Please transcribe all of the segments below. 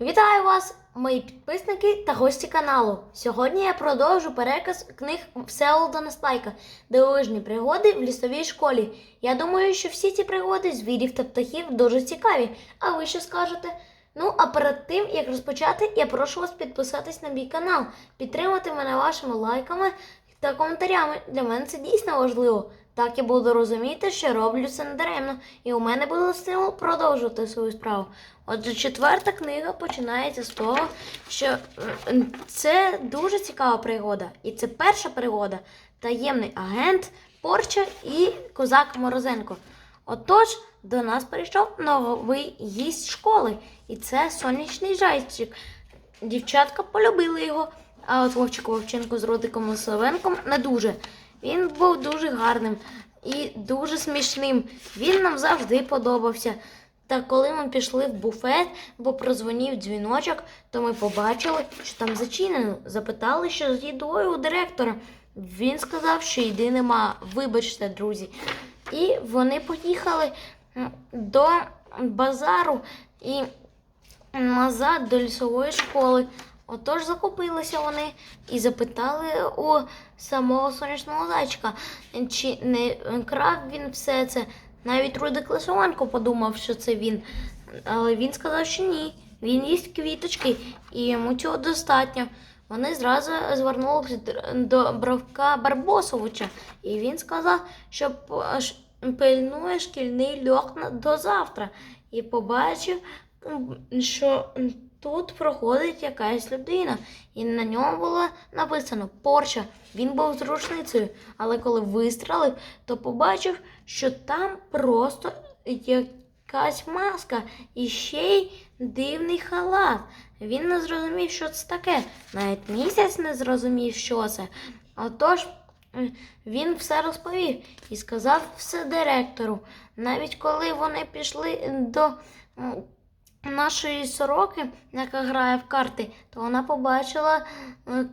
Вітаю вас, мої підписники та гості каналу. Сьогодні я продовжу переказ книг Всеволода Настайка Дивовижні пригоди в лісовій школі. Я думаю, що всі ці пригоди звірів та птахів дуже цікаві. А ви що скажете? Ну, а перед тим, як розпочати, я прошу вас підписатись на мій канал, підтримати мене вашими лайками та коментарями. Для мене це дійсно важливо. Так я буду розуміти, що роблю це недаремно, і у мене буде стимул продовжувати свою справу. Отже, четверта книга починається з того, що це дуже цікава пригода. І це перша пригода таємний агент Порча і козак Морозенко. Отож, до нас прийшов новий гість школи, і це сонячний зайчик. Дівчатка полюбили його, а от Вовчик Вовченко з Рудиком Лисовенком не дуже. Він був дуже гарним і дуже смішним. Він нам завжди подобався. Та коли ми пішли в буфет, бо прозвонів дзвіночок, то ми побачили, що там зачинено. Запитали, що з їдою у директора. Він сказав, що їди нема. Вибачте, друзі. І вони поїхали до базару і назад до лісової школи. Отож закупилися вони і запитали у самого сонячного зайчика, чи не крав він все це. Навіть Рудик Лисованко подумав, що це він. Але він сказав, що ні. Він їсть квіточки, і йому цього достатньо. Вони зразу звернулися до Бровка Барбосовича, і він сказав, що пильнує шкільний льох до завтра. І побачив, що тут проходить якась людина, і на ньому було написано Порча. Він був з рушницею, але коли вистрелив, то побачив, що там просто якась маска і ще й дивний халат. Він не зрозумів, що це таке. Навіть місяць не зрозумів, що це. Отож, він все розповів і сказав все директору. Навіть коли вони пішли до нашої сороки, яка грає в карти, то вона побачила е,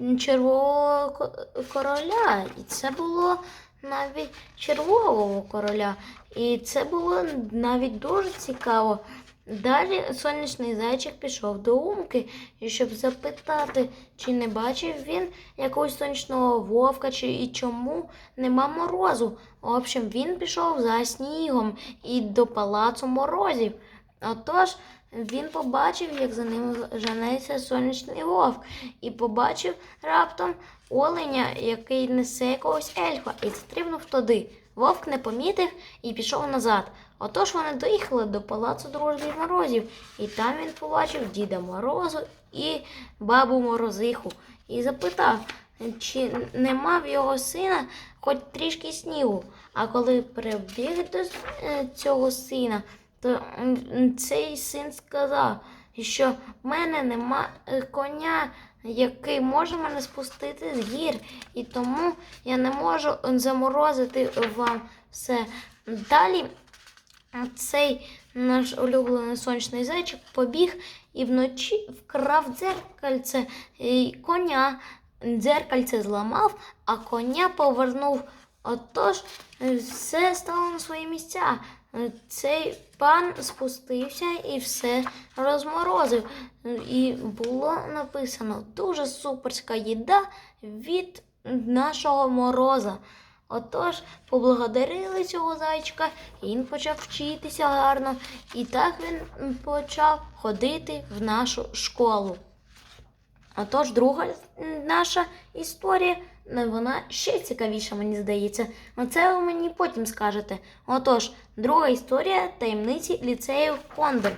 м, червового короля. І це було навіть червового короля. І це було навіть дуже цікаво. Далі сонячний зайчик пішов до Умки, щоб запитати, чи не бачив він якогось сонячного вовка, чи і чому нема морозу. В общем, він пішов за снігом і до палацу морозів. Отож, він побачив, як за ним женеться сонячний вовк, і побачив раптом оленя, який несе якогось ельфа, і стрибнув туди. Вовк не помітив і пішов назад. Отож вони доїхали до палацу дружбів морозів, і там він побачив Діда Морозу і бабу Морозиху, і запитав, чи нема в його сина хоч трішки снігу. А коли прибіг до е, цього сина, то цей син сказав, що в мене нема е, коня, який може мене спустити з гір, і тому я не можу заморозити вам все. Далі цей наш улюблений сонячний зайчик побіг і вночі вкрав дзеркальце і коня. Дзеркальце зламав, а коня повернув. Отож, все стало на свої місця. Цей пан спустився і все розморозив. І було написано дуже суперська їда від нашого мороза. Отож, поблагодарили цього зайчика, і він почав вчитися гарно. І так він почав ходити в нашу школу. Отож, друга наша історія, вона ще цікавіша, мені здається. Ну, це ви мені потім скажете. Отож, друга історія таємниці ліцею Кондор.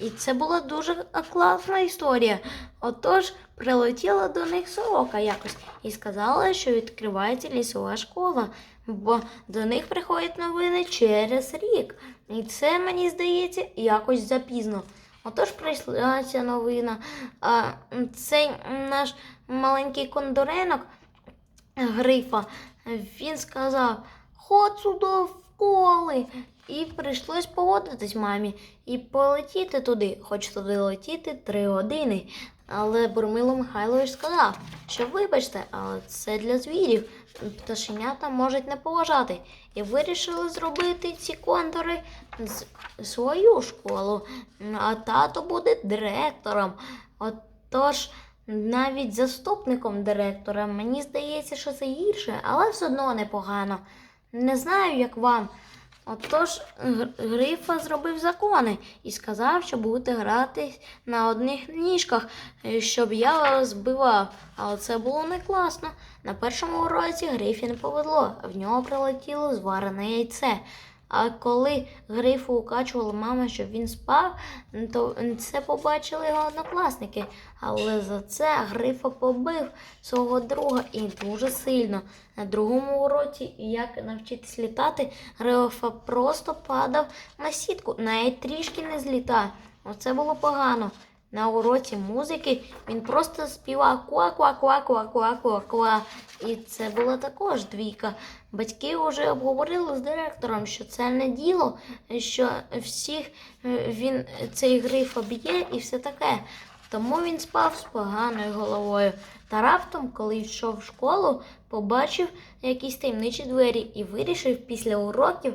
І це була дуже класна історія. Отож, прилетіла до них сорока якось і сказала, що відкривається лісова школа, бо до них приходять новини через рік. І це, мені здається, якось запізно. Отож прийшла ця новина. А, цей наш маленький кондоренок Грифа, він сказав: Ходь до школи. І прийшлось погодитись мамі і полетіти туди, хоч туди летіти три години. Але Бурмило Михайлович сказав, що вибачте, але це для звірів. пташенята можуть не поважати. І вирішили зробити ці контури з свою школу. А тато буде директором. Отож, навіть заступником директора. Мені здається, що це гірше, але все одно непогано. Не знаю, як вам. Отож, Грифа зробив закони і сказав, що будете грати на одних ніжках, е, щоб я вас збивав. Але це було не класно. На першому уроці Грифі не повезло, в нього прилетіло зварене яйце. А коли Грифу укачувала мама, щоб він спав, то це побачили його однокласники. Але за це Грифа побив свого друга і дуже сильно. На другому уроці, як навчитись літати, Грифа просто падав на сітку, навіть трішки не злітав. Оце було погано. На уроці музики він просто співав ква-ква-ква-ква-ква-ква-ква. І це була також двійка. Батьки вже обговорили з директором, що це не діло, що всіх е, він цей гриф об'є і все таке. Тому він спав з поганою головою. Та раптом, коли йшов в школу, побачив якісь таємничі двері і вирішив після уроків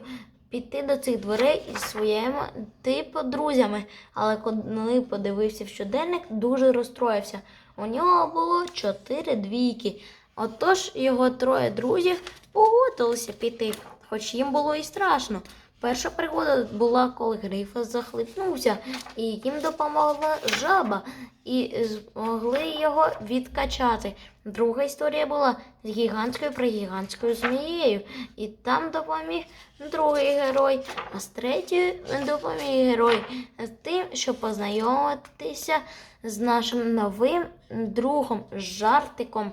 піти до цих дверей із своїми типу друзями. Але коли подивився в щоденник, дуже розстроївся. У нього було чотири двійки. Отож його троє друзів погодилися піти, хоч їм було і страшно. Перша пригода була, коли Грифа захлипнувся, і їм допомогла жаба, і змогли його відкачати. Друга історія була з гігантською пригігантською змією, і там допоміг другий герой, а з третьою допоміг герой з тим, щоб познайомитися з нашим новим другом, жартиком,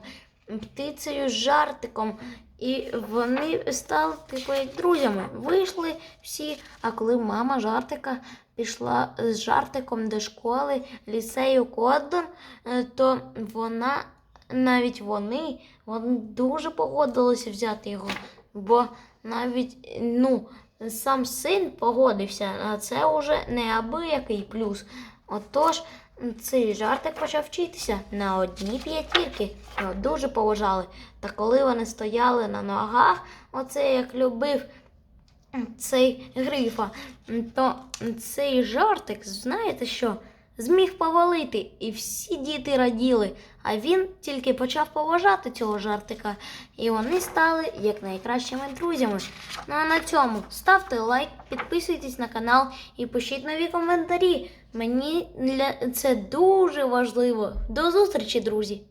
птицею з жартиком. І вони стали типу друзями. Вийшли всі. А коли мама жартика пішла з жартиком до школи ліцею Коддон, е, то вона навіть вони, вони дуже погодилися взяти його. Бо навіть ну, сам син погодився, а це вже неабиякий плюс. Отож, цей жартик почав вчитися на одні п'ятірки. Його дуже поважали. Та коли вони стояли на ногах, оце як любив цей грифа, то цей жартик, знаєте що, зміг повалити, і всі діти раділи. А він тільки почав поважати цього жартика, і вони стали як найкращими друзями. Ну а на цьому ставте лайк, підписуйтесь на канал і пишіть нові коментарі. Мені для це дуже важливо. До зустрічі, друзі!